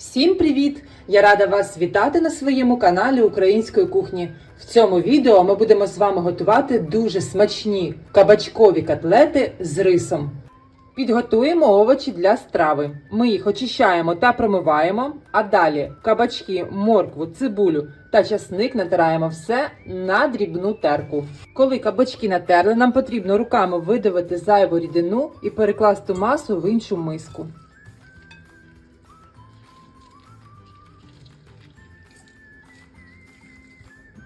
Всім привіт! Я рада вас вітати на своєму каналі Української кухні. В цьому відео ми будемо з вами готувати дуже смачні кабачкові котлети з рисом. Підготуємо овочі для страви. Ми їх очищаємо та промиваємо, а далі кабачки, моркву, цибулю та часник натираємо все на дрібну терку. Коли кабачки натерли, нам потрібно руками видавити зайву рідину і перекласти масу в іншу миску.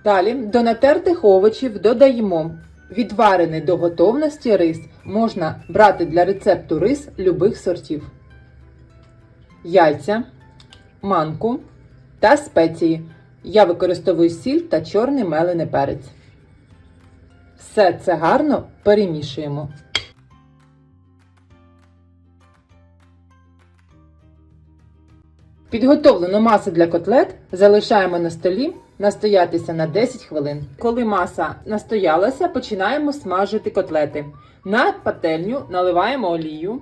Далі до натертих овочів додаємо відварений до готовності рис. Можна брати для рецепту рис любих сортів, яйця, манку та спеції. Я використовую сіль та чорний мелений перець. Все це гарно перемішуємо. Підготовлену масу для котлет залишаємо на столі настоятися на 10 хвилин. Коли маса настоялася, починаємо смажити котлети. На пательню наливаємо олію,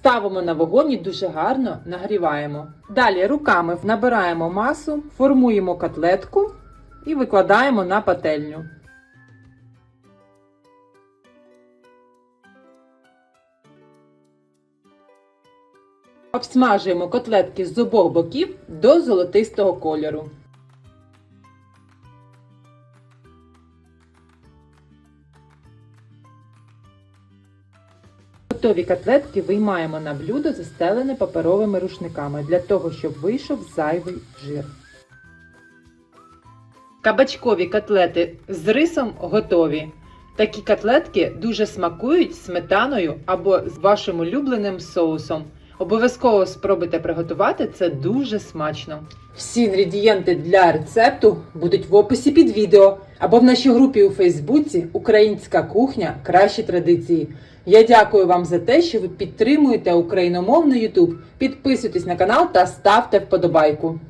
ставимо на вогонь і дуже гарно нагріваємо. Далі руками набираємо масу, формуємо котлетку і викладаємо на пательню. Обсмажуємо котлетки з обох боків до золотистого кольору. Готові котлетки виймаємо на блюдо, застелене паперовими рушниками, для того, щоб вийшов зайвий жир. Кабачкові котлети з рисом готові. Такі котлетки дуже смакують сметаною або з вашим улюбленим соусом. Обов'язково спробуйте приготувати це дуже смачно. Всі інгредієнти для рецепту будуть в описі під відео або в нашій групі у Фейсбуці Українська кухня кращі традиції. Я дякую вам за те, що ви підтримуєте україномовний Ютуб. Підписуйтесь на канал та ставте вподобайку.